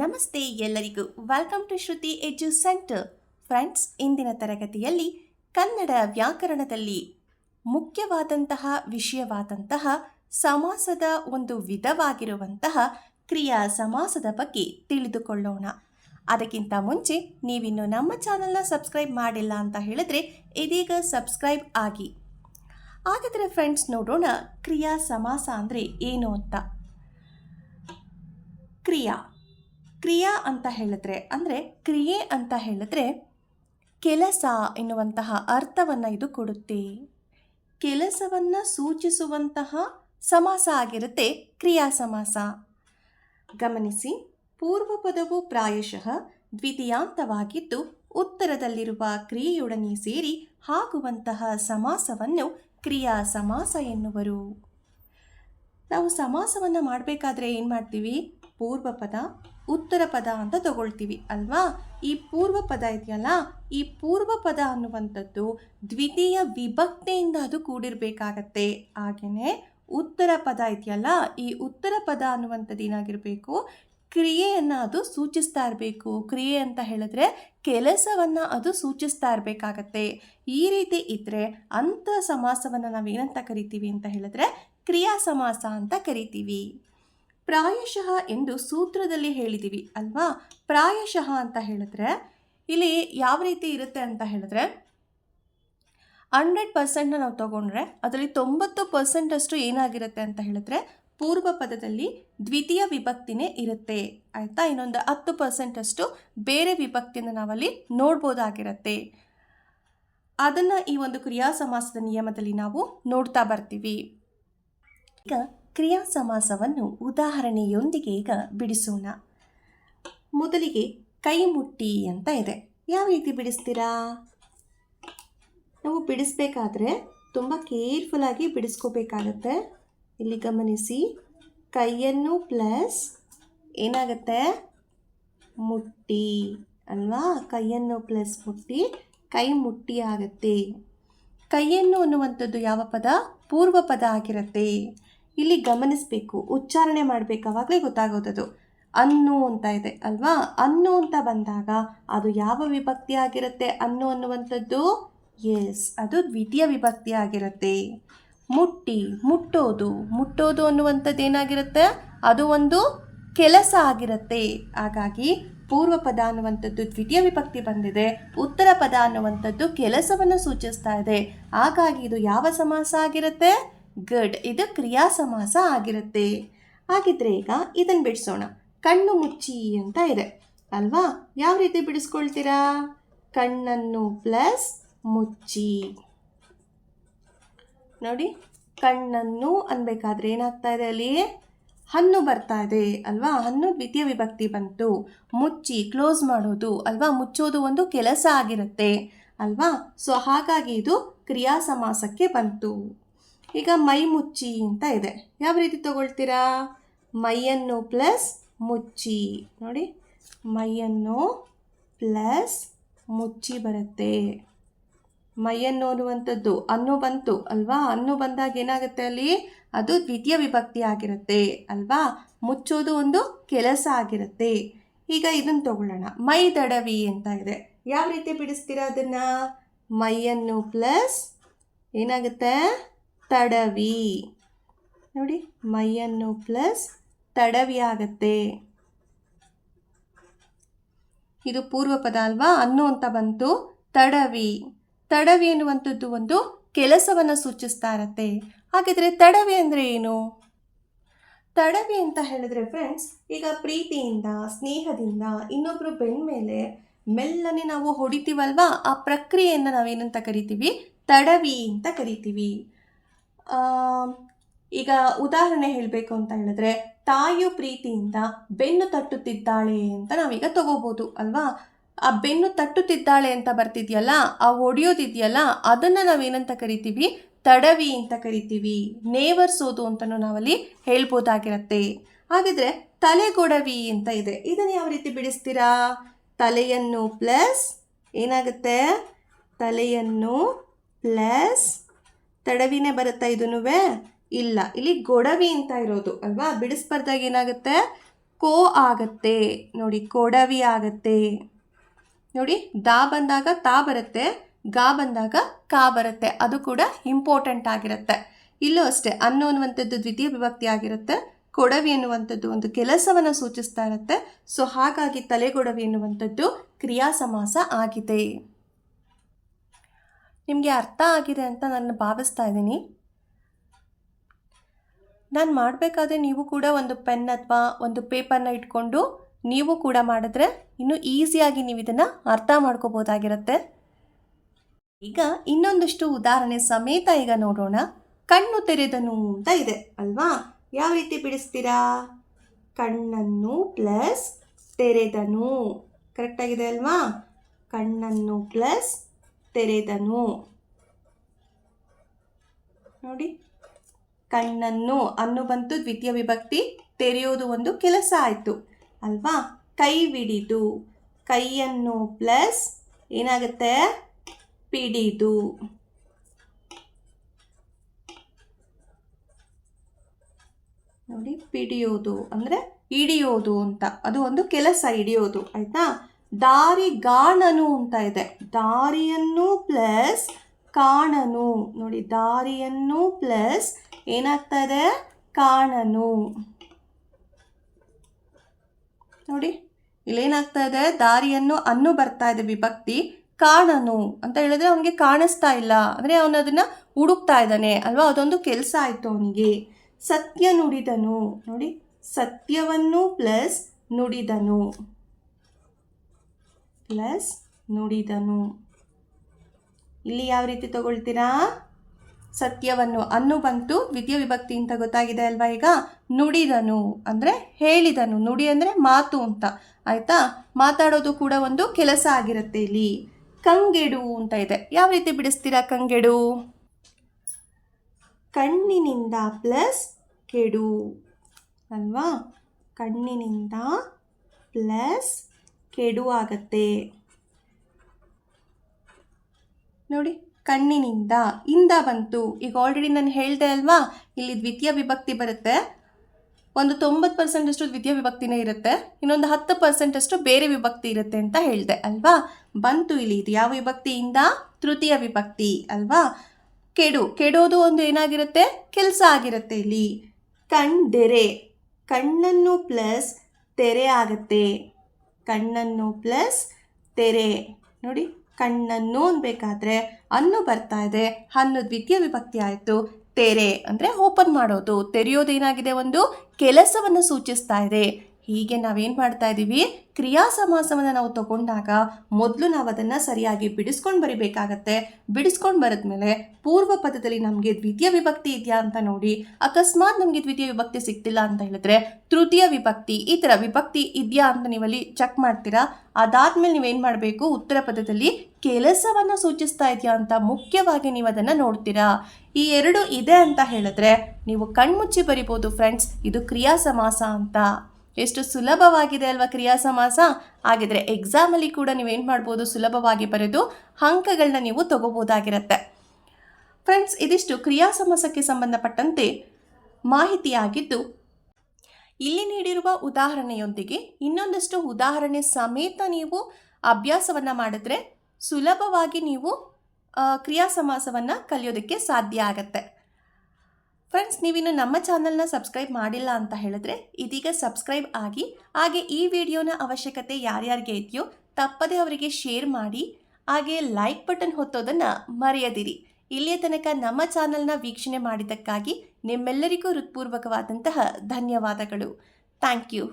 ನಮಸ್ತೆ ಎಲ್ಲರಿಗೂ. Welcome to Shruti edu centre friends ಇಂದಿನ ತರಗತಿಯಲ್ಲಿ ಕನ್ನಡ ವ್ಯಾಕರಣದಲ್ಲಿ ಮುಖ್ಯವಾದಂತಹ, ವಿಷಯವಾದಂತಹ, ಸಮಾಸದ ಒಂದು ವಿಧವಾಗಿರುವಂತಹ ಕ್ರಿಯಾ ಸಮಾಸದ ಬಗ್ಗೆ ತಿಳಿದುಕೊಳ್ಳೋಣ. ಅದಕ್ಕಿಂತ ಮುಂಚೆ ನೀವಿನ್ನು ನಮ್ಮ ಚಾನಲ್ನ ಸಬ್ಸ್ಕ್ರೈಬ್ ಮಾಡಿಲ್ಲ ಅಂತ ಹೇಳಿದ್ರೆ ಇದೀಗ ಸಬ್ಸ್ಕ್ರೈಬ್ ಆಗಿ. ಹಾಗಾದರೆ ಫ್ರೆಂಡ್ಸ್ ನೋಡೋಣ ಕ್ರಿಯಾ ಸಮಾಸ ಅಂದರೆ ಏನು ಅಂತ. ಕ್ರಿಯಾ. ಕ್ರಿಯಾ ಅಂತ ಹೇಳಿದ್ರೆ, ಅಂದರೆ ಕ್ರಿಯೆ ಅಂತ ಹೇಳಿದ್ರೆ ಕೆಲಸ ಎನ್ನುವಂತಹ ಅರ್ಥವನ್ನು ಇದು ಕೊಡುತ್ತೆ. ಕೆಲಸವನ್ನು ಸೂಚಿಸುವಂತಹ ಸಮಾಸ ಆಗಿರುತ್ತೆ ಕ್ರಿಯಾ ಸಮಾಸ. ಗಮನಿಸಿ, ಪೂರ್ವ ಪದವು ಪ್ರಾಯಶಃ ದ್ವಿತೀಯಾಂತವಾಗಿದ್ದು, ಉತ್ತರದಲ್ಲಿರುವ ಕ್ರಿಯೆಯೊಡನೆ ಸೇರಿ ಆಗುವಂತಹ ಸಮಾಸವನ್ನು ಕ್ರಿಯಾ ಸಮಾಸ ಎನ್ನುವರು. ನಾವು ಸಮಾಸವನ್ನು ಮಾಡಬೇಕಾದ್ರೆ ಏನು ಮಾಡ್ತೀವಿ ಪೂರ್ವ ಪದ ಉತ್ತರ ಪದ ಅಂತ ತಗೊಳ್ತೀವಿ, ಅಲ್ವಾ? ಈ ಪೂರ್ವ ಪದ ಇದೆಯಲ್ಲ, ಈ ಪೂರ್ವ ಪದ ಅನ್ನುವಂಥದ್ದು ದ್ವಿತೀಯ ವಿಭಕ್ತಿಯಿಂದ ಅದು ಕೂಡಿರಬೇಕಾಗತ್ತೆ. ಹಾಗೆಯೇ ಉತ್ತರ ಪದ ಇದೆಯಲ್ಲ, ಈ ಉತ್ತರ ಪದ ಅನ್ನುವಂಥದ್ದು ಏನಾಗಿರಬೇಕು? ಕ್ರಿಯೆಯನ್ನು ಅದು ಸೂಚಿಸ್ತಾ ಇರಬೇಕು. ಕ್ರಿಯೆ ಅಂತ ಹೇಳಿದ್ರೆ ಕೆಲಸವನ್ನು ಅದು ಸೂಚಿಸ್ತಾ ಇರಬೇಕಾಗತ್ತೆ. ಈ ರೀತಿ ಇದ್ದರೆ ಅಂಥ ಸಮಾಸವನ್ನು ನಾವೇನಂತ ಕರಿತೀವಿ ಅಂತ ಹೇಳಿದ್ರೆ ಕ್ರಿಯಾ ಸಮಾಸ ಅಂತ ಕರಿತೀವಿ. ಪ್ರಾಯಶಃ ಎಂದು ಸೂತ್ರದಲ್ಲಿ ಹೇಳಿದ್ದೀವಿ ಅಲ್ವಾ? ಪ್ರಾಯಶಃ ಅಂತ ಹೇಳಿದ್ರೆ, ಇಲ್ಲಿ ಯಾವ ರೀತಿ ಇರುತ್ತೆ ಅಂತ ಹೇಳಿದ್ರೆ, ಹಂಡ್ರೆಡ್ ಪರ್ಸೆಂಟ್ನ ನಾವು ತಗೊಂಡ್ರೆ, ಅದರಲ್ಲಿ ತೊಂಬತ್ತು ಪರ್ಸೆಂಟಷ್ಟು ಏನಾಗಿರುತ್ತೆ ಅಂತ ಹೇಳಿದ್ರೆ, ಪೂರ್ವ ಪದದಲ್ಲಿ ದ್ವಿತೀಯ ವಿಭಕ್ತಿನೇ ಇರುತ್ತೆ. ಆಯಿತಾ? ಇನ್ನೊಂದು ಹತ್ತು ಪರ್ಸೆಂಟಷ್ಟು ಬೇರೆ ವಿಭಕ್ತಿಯನ್ನು ನಾವಲ್ಲಿ ನೋಡ್ಬೋದಾಗಿರುತ್ತೆ. ಅದನ್ನು ಈ ಒಂದು ಕ್ರಿಯಾ ಸಮಾಸದ ನಿಯಮದಲ್ಲಿ ನಾವು ನೋಡ್ತಾ ಬರ್ತೀವಿ. ಈಗ ಕ್ರಿಯಾ ಸಮಾಸವನ್ನು ಉದಾಹರಣೆಯೊಂದಿಗೆ ಈಗ ಬಿಡಿಸೋಣ. ಮೊದಲಿಗೆ ಕೈ ಮುಟ್ಟಿ ಅಂತ ಇದೆ. ಯಾವ ರೀತಿ ಬಿಡಿಸ್ತೀರಾ? ನಾವು ಬಿಡಿಸ್ಬೇಕಾದ್ರೆ ತುಂಬ ಕೇರ್ಫುಲ್ಲಾಗಿ ಬಿಡಿಸ್ಕೋಬೇಕಾಗತ್ತೆ. ಇಲ್ಲಿ ಗಮನಿಸಿ, ಕೈಯನ್ನು ಪ್ಲಸ್ ಏನಾಗುತ್ತೆ? ಮುಟ್ಟಿ ಅಲ್ವಾ? ಕೈಯನ್ನು ಪ್ಲಸ್ ಮುಟ್ಟಿ, ಕೈ ಮುಟ್ಟಿ ಆಗುತ್ತೆ. ಕೈಯನ್ನು ಅನ್ನುವಂಥದ್ದು ಯಾವ ಪದ? ಪೂರ್ವ ಪದ ಆಗಿರುತ್ತೆ. ಇಲ್ಲಿ ಗಮನಿಸಬೇಕು, ಉಚ್ಚಾರಣೆ ಮಾಡಬೇಕಾವಾಗಲೇ ಗೊತ್ತಾಗೋದದು. ಅನ್ನು ಅಂತ ಇದೆ ಅಲ್ವಾ? ಅನ್ನು ಅಂತ ಬಂದಾಗ ಅದು ಯಾವ ವಿಭಕ್ತಿ ಆಗಿರುತ್ತೆ? ಅನ್ನು ಅನ್ನುವಂಥದ್ದು? ಎಸ್ ಅದು ದ್ವಿತೀಯ ವಿಭಕ್ತಿ ಆಗಿರುತ್ತೆ. ಮುಟ್ಟಿ, ಮುಟ್ಟೋದು. ಮುಟ್ಟೋದು ಅನ್ನುವಂಥದ್ದು ಏನಾಗಿರುತ್ತೆ? ಅದು ಒಂದು ಕೆಲಸ ಆಗಿರುತ್ತೆ. ಹಾಗಾಗಿ ಪೂರ್ವ ಪದ ಅನ್ನುವಂಥದ್ದು ದ್ವಿತೀಯ ವಿಭಕ್ತಿ ಬಂದಿದೆ. ಉತ್ತರ ಪದ ಅನ್ನುವಂಥದ್ದು ಕೆಲಸವನ್ನು ಸೂಚಿಸ್ತಾ ಇದೆ. ಹಾಗಾಗಿ ಇದು ಯಾವ ಸಮಾಸ ಆಗಿರುತ್ತೆ? ಗುಡ್ ಇದು ಕ್ರಿಯಾ ಸಮಾಸ ಆಗಿರುತ್ತೆ. ಹಾಗಿದ್ರೆ ಈಗ ಇದನ್ನು ಬಿಡಿಸೋಣ. ಕಣ್ಣು ಮುಚ್ಚಿ ಅಂತ ಇದೆ. ಅಲ್ವಾ? ಯಾವ ರೀತಿ ಬಿಡಿಸ್ಕೊಳ್ತೀರಾ? ಕಣ್ಣನ್ನು ಪ್ಲಸ್ ಮುಚ್ಚಿ. ನೋಡಿ, ಕಣ್ಣನ್ನು ಅನ್ಬೇಕಾದ್ರೆ ಏನಾಗ್ತಾ ಇದೆ ಅಲ್ಲಿ? ಹಣ್ಣು ಬರ್ತಾ ಇದೆ, ಅಲ್ವಾ? ಹಣ್ಣು ದ್ವಿತೀಯ ವಿಭಕ್ತಿ ಬಂತು. ಮುಚ್ಚಿ, ಕ್ಲೋಸ್ ಮಾಡೋದು, ಅಲ್ವಾ? ಮುಚ್ಚೋದು ಒಂದು ಕೆಲಸ ಆಗಿರುತ್ತೆ. ಅಲ್ವಾ? ಸೊ ಹಾಗಾಗಿ ಇದು ಕ್ರಿಯಾ ಸಮಾಸಕ್ಕೆ ಬಂತು. ಈಗ ಮೈ ಮುಚ್ಚಿ ಅಂತ ಇದೆ. ಯಾವ ರೀತಿ ತಗೊಳ್ತೀರಾ? ಮೈಯನ್ನು ಪ್ಲಸ್ ಮುಚ್ಚಿ. ನೋಡಿ, ಮೈಯನ್ನು ಪ್ಲಸ್ ಮುಚ್ಚಿ ಬರುತ್ತೆ. ಮೈಯನ್ನು ಅನ್ನುವಂಥದ್ದು ಅನ್ನು ಬಂತು ಅಲ್ವಾ? ಅನ್ನು ಬಂದಾಗ ಏನಾಗುತ್ತೆ ಅಲ್ಲಿ? ಅದು ದ್ವಿತೀಯ ವಿಭಕ್ತಿ ಆಗಿರುತ್ತೆ ಅಲ್ವಾ? ಮುಚ್ಚೋದು ಒಂದು ಕೆಲಸ ಆಗಿರುತ್ತೆ. ಈಗ ಇದನ್ನು ತಗೊಳ್ಳೋಣ. ಮೈ ದಡವಿ ಅಂತ ಇದೆ. ಯಾವ ರೀತಿ ಬಿಡಿಸ್ತೀರಾ ಅದನ್ನ? ಮೈಯನ್ನು ಪ್ಲಸ್ ಏನಾಗುತ್ತೆ? ತಡವಿ. ನೋಡಿ, ಮೈಯನ್ನು ಪ್ಲಸ್ ತಡವಿ ಆಗತ್ತೆ. ಇದು ಪೂರ್ವ ಪದ ಅಲ್ವಾ? ಅನ್ನು ಅಂತ ಬಂತು. ತಡವಿ. ತಡವಿ ಎನ್ನುವಂಥದ್ದು ಒಂದು ಕೆಲಸವನ್ನು ಸೂಚಿಸ್ತಾ ಇರತ್ತೆ. ಹಾಗಿದ್ರೆ ತಡವಿ ಅಂದರೆ ಏನು? ತಡವಿ ಅಂತ ಹೇಳಿದ್ರೆ ಫ್ರೆಂಡ್ಸ್ ಈಗ ಪ್ರೀತಿಯಿಂದ, ಸ್ನೇಹದಿಂದ ಇನ್ನೊಬ್ಬರು ಬೆನ್ನ ಮೇಲೆ ಮೆಲ್ಲನೆ ನಾವು ಹೊಡಿತೀವಲ್ವಾ? ಆ ಪ್ರಕ್ರಿಯೆಯನ್ನು ನಾವೇನಂತ ಕರಿತೀವಿ? ತಡವಿ ಅಂತ ಕರಿತೀವಿ. ಈಗ ಉದಾಹರಣೆ ಹೇಳಬೇಕು ಅಂತ ಹೇಳಿದ್ರೆ, ತಾಯಿಯು ಪ್ರೀತಿಯಿಂದ ಬೆನ್ನು ತಟ್ಟುತ್ತಿದ್ದಾಳೆ ಅಂತ ನಾವೀಗ ತಗೋಬೋದು, ಅಲ್ವಾ? ಆ ಬೆನ್ನು ತಟ್ಟುತ್ತಿದ್ದಾಳೆ ಅಂತ ಬರ್ತಿದೆಯಲ್ಲ, ಆ ಒಡೆಯೋದಿದೆಯಲ್ಲ, ಅದನ್ನು ನಾವೇನಂತ ಕರಿತೀವಿ? ತಡವಿ ಅಂತ ಕರಿತೀವಿ, ನೇವರ್ಸೋದು ಅಂತಲೂ ನಾವಲ್ಲಿ ಹೇಳ್ಬೋದಾಗಿರತ್ತೆ. ಹಾಗಿದ್ರೆ ತಲೆಗೊಡವಿ ಅಂತ ಇದೆ, ಇದನ್ನು ಯಾವ ರೀತಿ ಬಿಡಿಸ್ತೀರಾ? ತಲೆಯನ್ನು ಪ್ಲಸ್ ಏನಾಗುತ್ತೆ? ತಲೆಯನ್ನು ಪ್ಲಸ್ ತಡವಿನೇ ಬರುತ್ತಾ ಇದೂ ಇಲ್ಲ. ಇಲ್ಲಿ ಗೊಡವಿ ಅಂತ ಇರೋದು, ಅಲ್ವಾ? ಬಿಡಿಸ್ಬಾರ್ದಾಗ ಏನಾಗುತ್ತೆ? ಕೋ ಆಗತ್ತೆ. ನೋಡಿ, ಕೊಡವಿ ಆಗತ್ತೆ. ನೋಡಿ, ದಾ ಬಂದಾಗ ತಾ ಬರುತ್ತೆ, ಗಾ ಬಂದಾಗ ಕಾ ಬರುತ್ತೆ. ಅದು ಕೂಡ ಇಂಪಾರ್ಟೆಂಟ್ ಆಗಿರುತ್ತೆ. ಇಲ್ಲೂ ಅಷ್ಟೇ ಅನ್ನು ಅನ್ನುವಂಥದ್ದು ದ್ವಿತೀಯ ವಿಭಕ್ತಿ ಆಗಿರುತ್ತೆ. ಕೊಡವಿ ಎನ್ನುವಂಥದ್ದು ಒಂದು ಕೆಲಸವನ್ನು ಸೂಚಿಸ್ತಾ ಇರುತ್ತೆ. ಸೊ, ಹಾಗಾಗಿ ತಲೆಗೊಡವಿ ಎನ್ನುವಂಥದ್ದು ಕ್ರಿಯಾ ಸಮಾಸ ಆಗಿದೆ. ನಿಮಗೆ ಅರ್ಥ ಆಗಿದೆ ಅಂತ ನಾನು ಭಾವಿಸ್ತಾ ಇದ್ದೀನಿ. ನಾನು ಮಾಡಬೇಕಾದ್ರೆ ನೀವು ಕೂಡ ಒಂದು ಪೆನ್ ಅಥವಾ ಒಂದು ಪೇಪರ್ನ ಇಟ್ಕೊಂಡು ನೀವು ಕೂಡ ಮಾಡಿದ್ರೆ ಇನ್ನೂ ಈಸಿಯಾಗಿ ನೀವು ಇದನ್ನು ಅರ್ಥ ಮಾಡ್ಕೋಬೋದಾಗಿರುತ್ತೆ. ಈಗ ಇನ್ನೊಂದಷ್ಟು ಉದಾಹರಣೆ ಸಮೇತ ಈಗ ನೋಡೋಣ. ಕಣ್ಣು ತೆರೆದನು ಅಂತ ಇದೆ, ಅಲ್ವಾ? ಯಾವ ರೀತಿ ಬಿಡಿಸ್ತೀರಾ? ಕಣ್ಣನ್ನು ಪ್ಲಸ್ ತೆರೆದನು. ಕರೆಕ್ಟಾಗಿದೆ ಅಲ್ವಾ? ಕಣ್ಣನ್ನು ಪ್ಲಸ್ ತೆರೆದನು. ನೋಡಿ, ಕಣ್ಣನ್ನು ಅನ್ನು ಬಂತು ದ್ವಿತೀಯ ವಿಭಕ್ತಿ, ತೆರೆಯೋದು ಒಂದು ಕೆಲಸ ಆಯಿತು. ಅಲ್ವಾ? ಕೈ ಬಿಡಿದು ಕೈಯನ್ನು ಪ್ಲಸ್ ಏನಾಗುತ್ತೆ? ಪಿಡಿದು. ನೋಡಿ, ಪಿಡಿಯೋದು ಅಂದರೆ ಹಿಡಿಯೋದು ಅಂತ. ಅದು ಒಂದು ಕೆಲಸ ಹಿಡಿಯೋದು, ಆಯ್ತಾ? ದಾರಿಗಾಣನು ಅಂತ ಇದೆ. ದಾರಿಯನ್ನು ಪ್ಲಸ್ ಕಾಣನು. ನೋಡಿ, ದಾರಿಯನ್ನು ಪ್ಲಸ್ ಏನಾಗ್ತಾ ಇದೆ ಕಾಣನು. ನೋಡಿ ಇಲ್ಲೇನಾಗ್ತಾ ಇದೆ ದಾರಿಯನ್ನು ಅನ್ನು ಬರ್ತಾ ಇದೆ, ವಿಭಕ್ತಿ ಕಾಣನು ಅಂತ ಹೇಳಿದ್ರೆ ಅವನಿಗೆ ಕಾಣಿಸ್ತಾ ಇಲ್ಲ. ಅಂದರೆ ಅವನು ಅದನ್ನು ಹುಡುಕ್ತಾ ಇದ್ದಾನೆ ಅಲ್ವಾ? ಅದೊಂದು ಕೆಲಸ ಆಯಿತು ಅವನಿಗೆ. ಸತ್ಯ ನುಡಿದನು. ನೋಡಿ, ಸತ್ಯವನ್ನು ಪ್ಲಸ್ ನುಡಿದನು. ಪ್ಲಸ್ ನುಡಿದನು. ಇಲ್ಲಿ ಯಾವ ರೀತಿ ತಗೊಳ್ತೀರಾ? ಸತ್ಯವನ್ನು ಅನ್ನು ಬಂತು ವಿದ್ಯಾ ವಿಭಕ್ತಿ ಅಂತ ಗೊತ್ತಾಗಿದೆ ಅಲ್ವಾ ಈಗ? ನುಡಿದನು ಅಂದರೆ ಹೇಳಿದನು. ನುಡಿ ಅಂದರೆ ಮಾತು ಅಂತ. ಆಯಿತಾ? ಮಾತಾಡೋದು ಕೂಡ ಒಂದು ಕೆಲಸ ಆಗಿರುತ್ತೆ ಇಲ್ಲಿ. ಕಂಗೆಡು ಅಂತ ಇದೆ. ಯಾವ ರೀತಿ ಬಿಡಿಸ್ತೀರಾ ಕಂಗೆಡು? ಕಣ್ಣಿನಿಂದ ಪ್ಲಸ್ ಕೆಡು. ಅಲ್ವಾ? ಕಣ್ಣಿನಿಂದ ಪ್ಲಸ್ ಕೆಡು ಆಗತ್ತೆ ನೋಡಿ, ಕಣ್ಣಿನಿಂದ ಇಂದ ಬಂತು. ಈಗ ಆಲ್ರೆಡಿ ನಾನು ಹೇಳಿದೆ ಅಲ್ವಾ? ಇಲ್ಲಿ ದ್ವಿತೀಯ ವಿಭಕ್ತಿ ಬರುತ್ತೆ. ಒಂದು ತೊಂಬತ್ತು ಪರ್ಸೆಂಟಷ್ಟು ದ್ವಿತೀಯ ವಿಭಕ್ತಿನೇ ಇರುತ್ತೆ. ಇನ್ನೊಂದು ಹತ್ತು ಪರ್ಸೆಂಟಷ್ಟು ಬೇರೆ ವಿಭಕ್ತಿ ಇರುತ್ತೆ ಅಂತ ಹೇಳಿದೆ ಅಲ್ವಾ? ಬಂತು ಇಲ್ಲಿ. ಇದು ಯಾವ ವಿಭಕ್ತಿಯಿಂದ? ತೃತೀಯ ವಿಭಕ್ತಿ ಅಲ್ವಾ? ಕೆಡು. ಕೆಡೋದು ಒಂದು ಏನಾಗಿರುತ್ತೆ? ಕೆಲಸ ಆಗಿರುತ್ತೆ ಇಲ್ಲಿ. ಕಣ್ದೆರೆ ಕಣ್ಣನ್ನು ಪ್ಲಸ್ ತೆರೆ ಆಗತ್ತೆ. ಕಣ್ಣನ್ನು ಪ್ಲಸ್ ತೆರೆ. ನೋಡಿ, ಕಣ್ಣನ್ನು ಅನ್ಬೇಕಾದ್ರೆ ಅನ್ನು ಬರ್ತಾ ಇದೆ. ಹನ್ನು ದ್ವಿತೀಯ ವಿಭಕ್ತಿ ಆಯಿತು. ತೆರೆ ಅಂದರೆ ಓಪನ್ ಮಾಡೋದು. ತೆರೆಯೋದೇನಾಗಿದೆ ಒಂದು? ಕೆಲಸವನ್ನು ಸೂಚಿಸ್ತಾ ಇದೆ. ಹೀಗೆ ನಾವೇನು ಮಾಡ್ತಾ ಇದ್ದೀವಿ ಕ್ರಿಯಾ ಸಮಾಸವನ್ನು ನಾವು ತಗೊಂಡಾಗ ಮೊದಲು ನಾವು ಅದನ್ನು ಸರಿಯಾಗಿ ಬಿಡಿಸ್ಕೊಂಡು ಬರಿಬೇಕಾಗತ್ತೆ. ಬಿಡಿಸ್ಕೊಂಡು ಬರದ್ಮೇಲೆ ಪೂರ್ವ ಪದದಲ್ಲಿ ನಮಗೆ ದ್ವಿತೀಯ ವಿಭಕ್ತಿ ಇದೆಯಾ ಅಂತ ನೋಡಿ, ಅಕಸ್ಮಾತ್ ನಮಗೆ ದ್ವಿತೀಯ ವಿಭಕ್ತಿ ಸಿಗ್ತಿಲ್ಲ ಅಂತ ಹೇಳಿದ್ರೆ ತೃತೀಯ ವಿಭಕ್ತಿ, ಈ ಥರ ವಿಭಕ್ತಿ ಇದೆಯಾ ಅಂತ ನೀವಲ್ಲಿ ಚೆಕ್ ಮಾಡ್ತೀರಾ? ಅದಾದ್ಮೇಲೆ ನೀವೇನು ಮಾಡಬೇಕು? ಉತ್ತರ ಪದದಲ್ಲಿ ಕೆಲಸವನ್ನು ಸೂಚಿಸ್ತಾ ಇದೆಯಾ ಅಂತ ಮುಖ್ಯವಾಗಿ ನೀವು ಅದನ್ನು ನೋಡ್ತೀರಾ? ಈ ಎರಡು ಇದೆ ಅಂತ ಹೇಳಿದ್ರೆ ನೀವು ಕಣ್ಮುಚ್ಚಿ ಬರಿಬೋದು ಫ್ರೆಂಡ್ಸ್ ಇದು ಕ್ರಿಯಾ ಸಮಾಸ ಅಂತ. ಎಷ್ಟು ಸುಲಭವಾಗಿದೆ ಅಲ್ವಾ ಕ್ರಿಯಾ ಸಮಾಸ ಹಾಗಿದ್ರೆ ಎಕ್ಸಾಮಲ್ಲಿ ಕೂಡ ನೀವೇನು ಮಾಡ್ಬೋದು? ಸುಲಭವಾಗಿ ಬರೆದು ಅಂಕಗಳನ್ನ ನೀವು ತಗೋಬೋದಾಗಿರುತ್ತೆ. ಫ್ರೆಂಡ್ಸ್ ಇದಿಷ್ಟು ಕ್ರಿಯಾ ಸಮಾಸಕ್ಕೆ ಸಂಬಂಧಪಟ್ಟಂತೆ ಮಾಹಿತಿಯಾಗಿದ್ದು, ಇಲ್ಲಿ ನೀಡಿರುವ ಉದಾಹರಣೆಯೊಂದಿಗೆ ಇನ್ನೊಂದಷ್ಟು ಉದಾಹರಣೆ ಸಮೇತ ನೀವು ಅಭ್ಯಾಸವನ್ನು ಮಾಡಿದ್ರೆ ಸುಲಭವಾಗಿ ನೀವು ಕ್ರಿಯಾ ಸಮಾಸವನ್ನು ಕಲಿಯೋದಕ್ಕೆ ಸಾಧ್ಯ ಆಗತ್ತೆ. ಫ್ರೆಂಡ್ಸ್ ನೀವಿನ್ನು ನಮ್ಮ ಚಾನಲ್ನ ಸಬ್ಸ್ಕ್ರೈಬ್ ಮಾಡಿಲ್ಲ ಅಂತ ಹೇಳಿದ್ರೆ ಇದೀಗ ಸಬ್ಸ್ಕ್ರೈಬ್ ಆಗಿ, ಹಾಗೆ ಈ ವಿಡಿಯೋನ ಅವಶ್ಯಕತೆ ಯಾರ್ಯಾರಿಗೆ ಇದೆಯೋ ತಪ್ಪದೇ ಅವರಿಗೆ ಶೇರ್ ಮಾಡಿ, ಹಾಗೆ ಲೈಕ್ ಬಟನ್ ಹೊತ್ತೋದನ್ನು ಮರೆಯದಿರಿ. ಇಲ್ಲಿಯ ತನಕ ನಮ್ಮ ಚಾನಲ್ನ ವೀಕ್ಷಣೆ ಮಾಡಿದ್ದಕ್ಕಾಗಿ ನಿಮ್ಮೆಲ್ಲರಿಗೂ ಹೃತ್ಪೂರ್ವಕವಾದಂತಹ ಧನ್ಯವಾದಗಳು. Thank you